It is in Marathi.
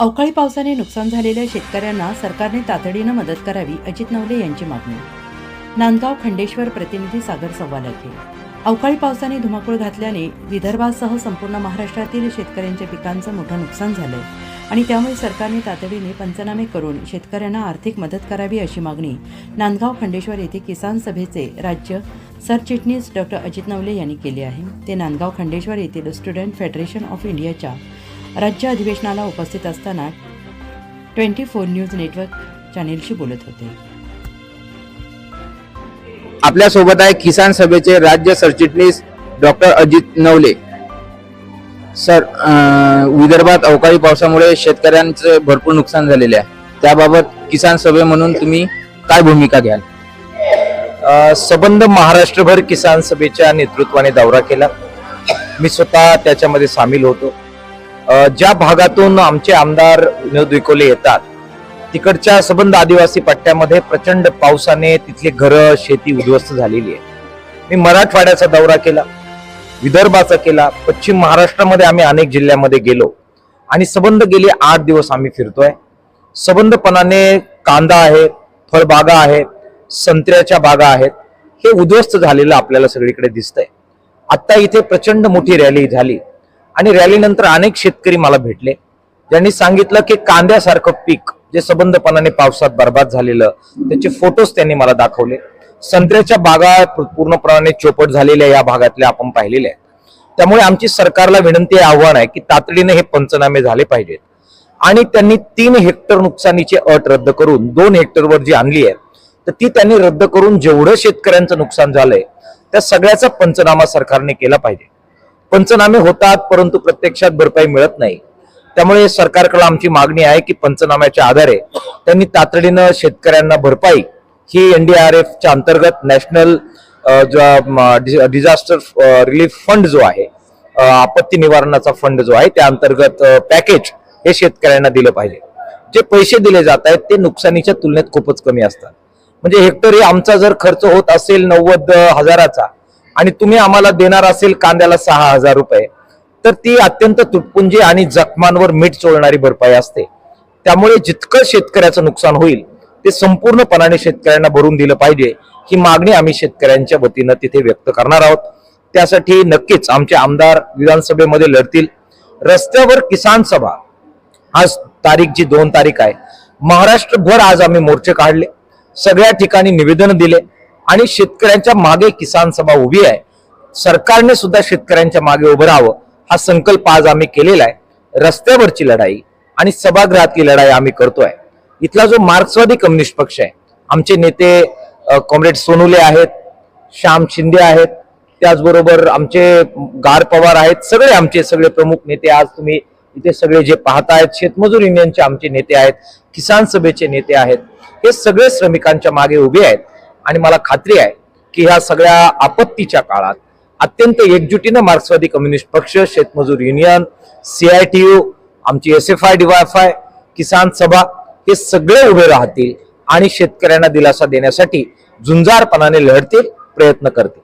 अवकाळी पावसाने नुकसान झालेल्या शेतकऱ्यांना सरकारने तातडीनं मदत करावी अजित नवले यांची मागणी. नांदगाव खंडेश्वर प्रतिनिधी सागर सव्वालाखे अवकाळी पावसाने धुमाकूळ घातल्याने विदर्भासह संपूर्ण महाराष्ट्रातील शेतकऱ्यांच्या पिकांचं मोठं नुकसान झालंय आणि त्यामुळे सरकारने तातडीने पंचनामे करून शेतकऱ्यांना आर्थिक मदत करावी अशी मागणी नांदगाव खंडेश्वर येथे किसान सभेचे राज्य सरचिटणीस डॉक्टर अजित नवले यांनी केली आहे. ते नांदगाव खंडेश्वर येथील स्टुडंट फेडरेशन ऑफ इंडियाच्या राज्य अधिवेशनाला उपस्थित असताना ट्वेंटी फोर न्यूज नेटवर्क चॅनेलशी बोलत होते. आपल्यासोबत आहे किसान सभेचे राज्य सरचिटणीस डॉक्टर अजित नवले. सर विदर्भात अवकाळी पावसामुळे शेतकऱ्यांचे भरपूर नुकसान झालेले आहे. त्याबाबत किसान सभे म्हणून तुम्ही काय भूमिका घ्याल? सबंध महाराष्ट्रभर किसान सभेच्या नेतृत्वाने दौरा केला. मी स्वतः त्याच्यामध्ये सामील होतो. ज्या भागातून आमचे आमदार विनोद विकोले येतात तिकडच्या सबंध आदिवासी पट्ट्यामध्ये प्रचंड पावसाने तिथली घरं शेती उद्ध्वस्त झालेली आहे. मी मराठवाड्याचा दौरा केला विदर्भाचा केला पश्चिम महाराष्ट्रामध्ये आम्ही अनेक जिल्ह्यामध्ये गेलो आणि सबंध गेले आठ दिवस आम्ही फिरतोय. सबंधपणाने कांदा आहे फळबागा आहेत संत्र्याच्या बागा आहेत हे उद्ध्वस्त झालेलं आपल्याला सगळीकडे दिसतंय. आत्ता इथे प्रचंड मोठी रॅली झाली. आणि रॅलीनंतर अनेक शेतकरी मला भेटले. ज्यांनी सांगितलं की कांद्यासारखं पीक जे सबंधपणाने पावसात बर्बाद झालेलं त्याचे फोटोज त्यांनी मला दाखवले. संत्र्याच्या बागा पूर्णप्रमाणे चोपट झालेल्या या भागातल्या आपण पाहिलेल्या आहेत. त्यामुळे आमची सरकारला विनंती आव्हान आहे की तातडीने हे पंचनामे झाले पाहिजेत. आणि त्यांनी तीन हेक्टर नुकसानीची अट रद्द करून दोन हेक्टरवर जी आणली आहे तर ती त्यांनी रद्द करून जेवढं शेतकऱ्यांचं नुकसान झालंय त्या सगळ्याचा पंचनामा सरकारने केला पाहिजे. पंचनामे होतात परंतु प्रत्यक्षात भरपाई मिळत नाही. त्यामुळे सरकारकडे आमची मागणी आहे की पंचनाम्याच्या आधारे त्यांनी तातडीनं शेतकऱ्यांना भरपाई ही एनडीआरएफच्या अंतर्गत नॅशनल डिझास्टर रिलीफ फंड जो आहे आपत्ती निवारणाचा फंड जो आहे त्या अंतर्गत पॅकेज हे शेतकऱ्यांना दिलं पाहिजे. जे पैसे दिले जात आहेत ते नुकसानीच्या तुलनेत खूपच कमी असतात. म्हणजे हेक्टरी आमचा जर खर्च होत असेल नव्वद हजाराचा आणि तुम्ही आम्हाला देणार असेल कांद्याला सहा हजार रुपये तर ती अत्यंत तुटपुंजी आणि जखमांवर मीठ चोळणारी भरपाई असते. त्यामुळे जितकं शेतकऱ्याचं नुकसान होईल ते संपूर्णपणाने शेतकऱ्यांना भरून दिलं पाहिजे ही मागणी आम्ही शेतकऱ्यांच्या वतीनं तिथे व्यक्त करणार आहोत. त्यासाठी नक्कीच आमचे आमदार विधानसभेमध्ये लढतील. रस्त्यावर किसान सभा आज तारीख जी दोन तारीख आहे. महाराष्ट्रभर आज आम्ही मोर्चे काढले. सगळ्या ठिकाणी निवेदन दिले. आणि शेतकऱ्यांच्या मागे किसान सभा उभी आहे. सरकारने सुद्धा शेतकऱ्यांच्या मागे उभं राहावं. हा संकल्प आज आम्ही केलेला आहे. रस्त्यावरची लढाई आणि सभागृहातली लढाई आम्ही करतोय. इथला जो मार्क्सवादी कम्युनिस्ट पक्ष आहे आमचे नेते कॉम्रेड सोनुले आहेत श्याम शिंदे आहेत त्याचबरोबर आमचे गार पवार आहेत सगळे आमचे सगळे प्रमुख नेते आज तुम्ही इथे सगळे जे पाहतायत शेतमजूर युनियनचे आमचे नेते आहेत किसान सभेचे नेते आहेत हे सगळे श्रमिकांच्या मागे उभे आहेत. आणि मला खात्री आहे की ह्या सगळ्या आपत्तीच्या काळात अत्यंत एकजुटीनं मार्क्सवादी कम्युनिस्ट पक्ष शेतमजूर युनियन सीआयटीयू आमची S F I DYFI Kisan Sabha हे सगळे उभे राहतील आणि शेतकऱ्यांना दिलासा देण्यासाठी झुंजारपणाने लढतील प्रयत्न करतील.